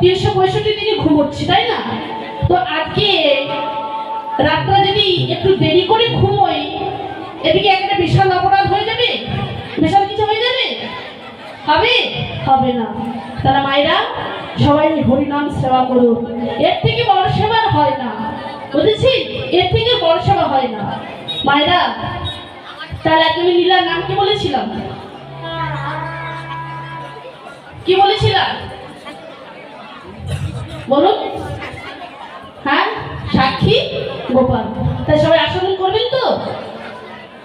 তিনশো পঁয়ষট্টি দিনই ঘুমোচ্ছি, তাই না? তো আজকে রাতটা যদি একটু দেরি করে ঘুমোই, এদিকে একটা বিশাল অপরাধ হয়ে যাবে? বিশাল কিছু হয়ে যাবে? হবে? হবে না। তারা মায়েরা, সবাই হরিনাম সেবা করুন। এর থেকে বড় সেবা হয় না। বুঝেছি? এর থেকে বড় সেবা হয় না। মায়েরা, তাহলে তুমি নীলার নাম কি বলেছিলাম? কি বলেছিলাম? বলুন। হ্যাঁ সাক্ষী? গোপাল। তাই সবাই আসন করবেন তো?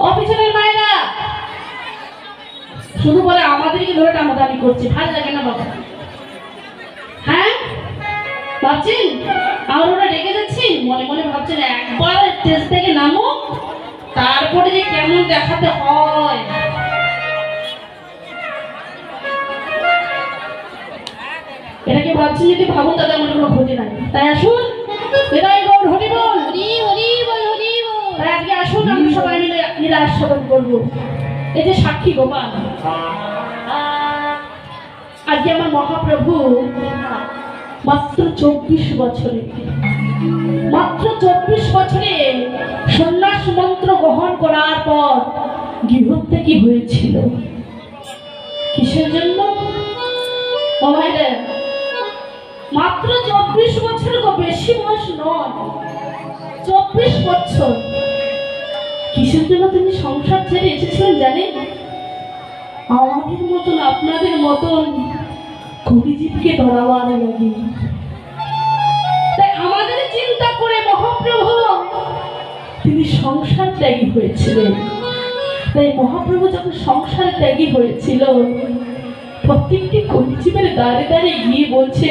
অফিসারের মায়েরা। শুধু বলে আমাদেরকে ধরে টানাটানি করছে। ভালো লাগে না বাবা। হ্যাঁ? ভাবছেন? আর ওরা রেগে যাচ্ছেন মনে মনে ভাবছেন একবার স্টেজ থেকে নামো তারপরে যে কেমন দেখাতে হয়। এটাকে ভাবছেন যদি ভাবুন তাদের মনে কোনো ক্ষতি নাই? তাই আসুন। হৃদয় গৌর হরি বল। হরি হরি বল হরি বল। তাই আজকে আসুন আমরা সবাই মিলে নীলা আস্বাদন করব। এই যে সাক্ষী গোপাল। আজকে আমার মহাপ্রভু মাত্র চব্বিশ বছরে মাত্র চব্বিশ বছরে সন্ন্যাস মন্ত্র গ্রহণ করার পর গৃহত্যাগী হয়েছিল? কিসের জন্য? ও ভাইরা, মাত্র চব্বিশ বছর বেশি বয়স নয়। চব্বিশ বছর। কিসের জন্য তিনি সংসার ছেড়ে এসেছিলেন জানেন? আমাদের মতন, আপনাদের মতন কবিজীবকে ধরাবার লাগে। তাই আমাদের চিন্তা করে মহাপ্রভু, তিনি সংসার ত্যাগী হয়েছিলেন। তাই মহাপ্রভু যখন সংসার ত্যাগী হয়েছিল, প্রত্যেকটি কলিজীবের দাঁড়ে দাঁড়িয়ে গিয়ে বলছে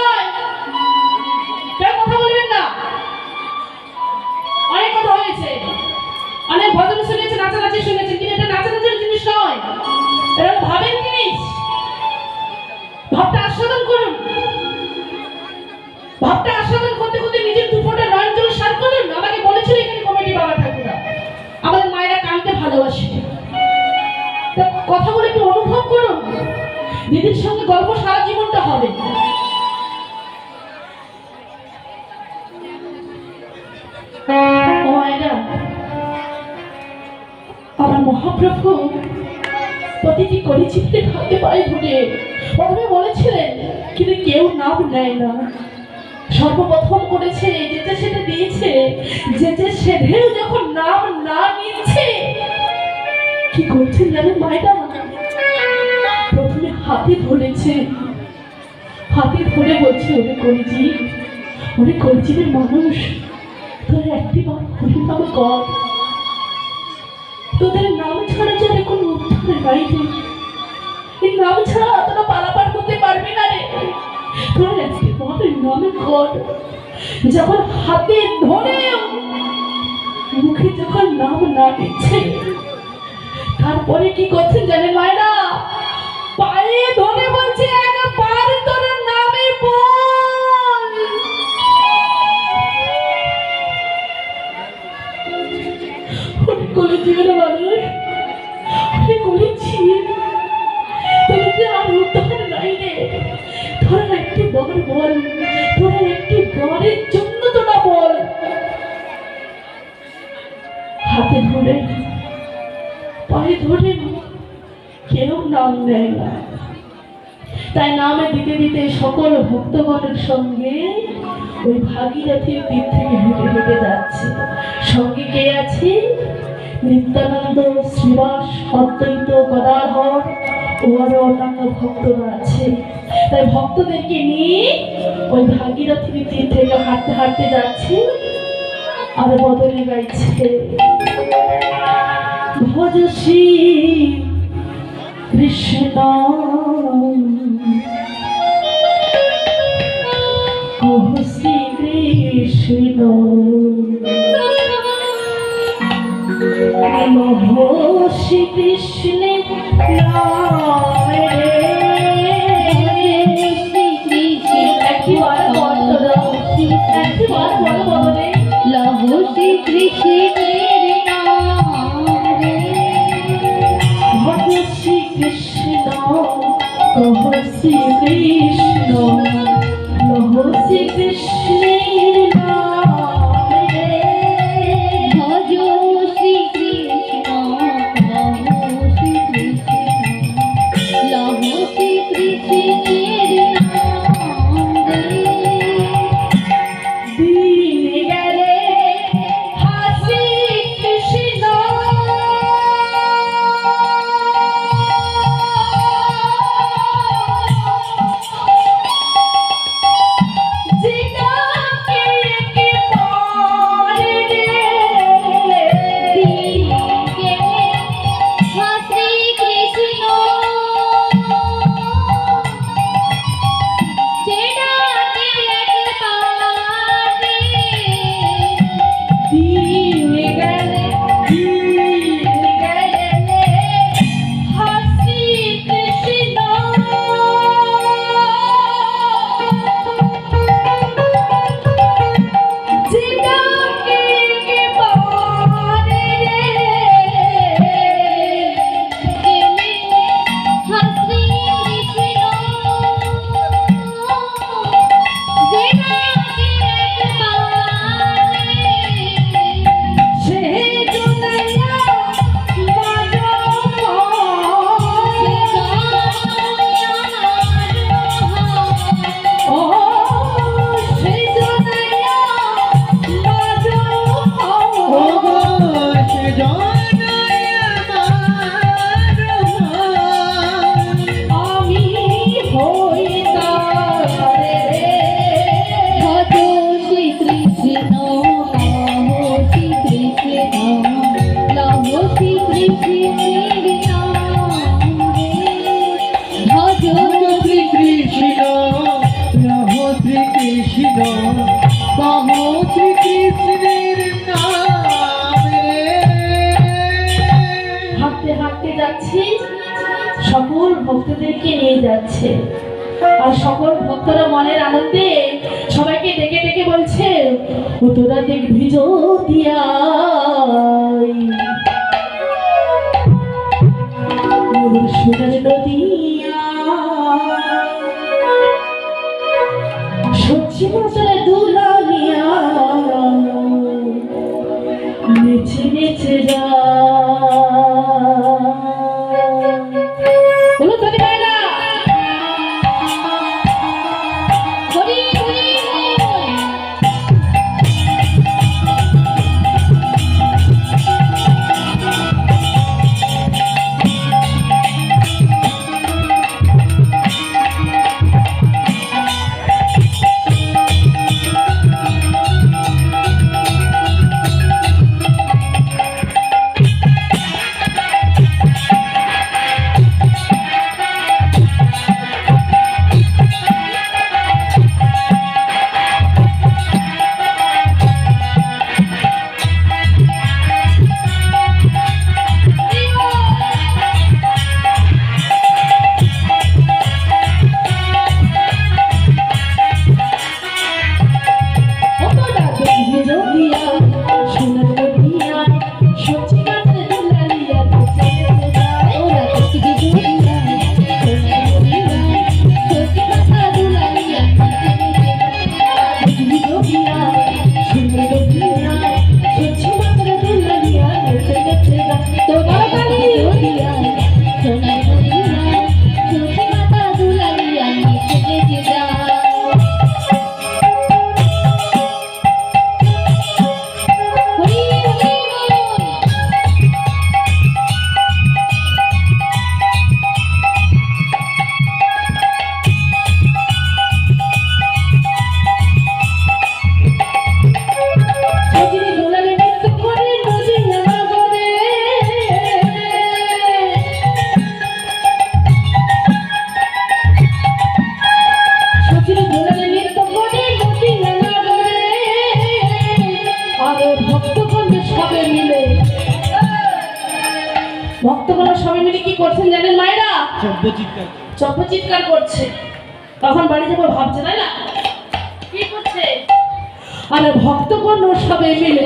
নয় ভাবের জিনিস ভাবটা আস্বাদন করুন। ভাবটা আস্বাদন করতে করতে নিজের দুপুরটা নয়ন জল সার করুন। আমাকে বলেছিল এখানে কমিটি বাবা ঠাকুরা। আমাদের মায়েরা কানতে ভালোবাসে কথাগুলো একটু অনুভব করুন। দিদির সঙ্গে গল্প সারা জীবনটা হবে। আমার মহাপ্রভু প্রতিটি কলিচিত্রে হাতে পায়ে ধরে প্রথমে বলেছিলেন, কিন্তু কেউ নাম নেয় না। সর্বপ্রথম করেছে যেতে সেটা দিয়েছে, যে যেতে সেধেও যখন নাম না নিচ্ছে কি করছেন জানেন মায়েরা প্রথমে হাতে ধরেছে। হাতে ধরে বলছে, ওরে কলজি ওরে কলজিদের মানুষ, তোর একটি বার কর। তোদের নাম ছাড়া যেন কোনো উদ্ধার নাই এই নাম ছাড়া তোরা পারাপার করতে পারবি না রে। তোরা একটি বার নামে কর যখন হাতে ধরে মুখে যখন নাম না দিচ্ছে, তারপরে কি করছেন জানে মায়েরা? পায়ে ধরে বলছে পায়ে ধরে কেউ নাম নেয় না। তাই নামে দিতে দিতে সকল ভক্তগণের সঙ্গে ওই ভাগীরথীর তীর থেকে হেঁটে হেঁটে যাচ্ছে। সঙ্গে কে আছে? নিত্যানন্দ, শ্রীবাস, অদ্বৈত, গদাধর ও আরও অন্যান্য ভক্তরা আছে। তাই ভক্তদেরকে নিয়ে ওই ভাগীরথীর তীর থেকে হাঁটতে হাঁটতে যাচ্ছে। আর বদলে গাইছে। ভজসি কৃষ্ণ। কহসি কৃষ্ণ। মহসি কৃষ্ণ না শ্রী কৃষ্ণ আমাদেরকে নিয়ে যাচ্ছে। আর সকল ভক্তরা মনের আনন্দে সবাইকে ডেকে ডেকে বলছে ও তোরা দেখবি দিয়া সোনার নদিয়া সবজি মশলা দুলানিয়া Don't be out. ভক্তগুলো সবাই মিলে কি করছেন জানেন মায়েরা? চপ্প চিৎকার করছে। তখন বাড়ি যাব ভাবছে তাই না? কি করছে? আরে ভক্তগণ সবাই মিলে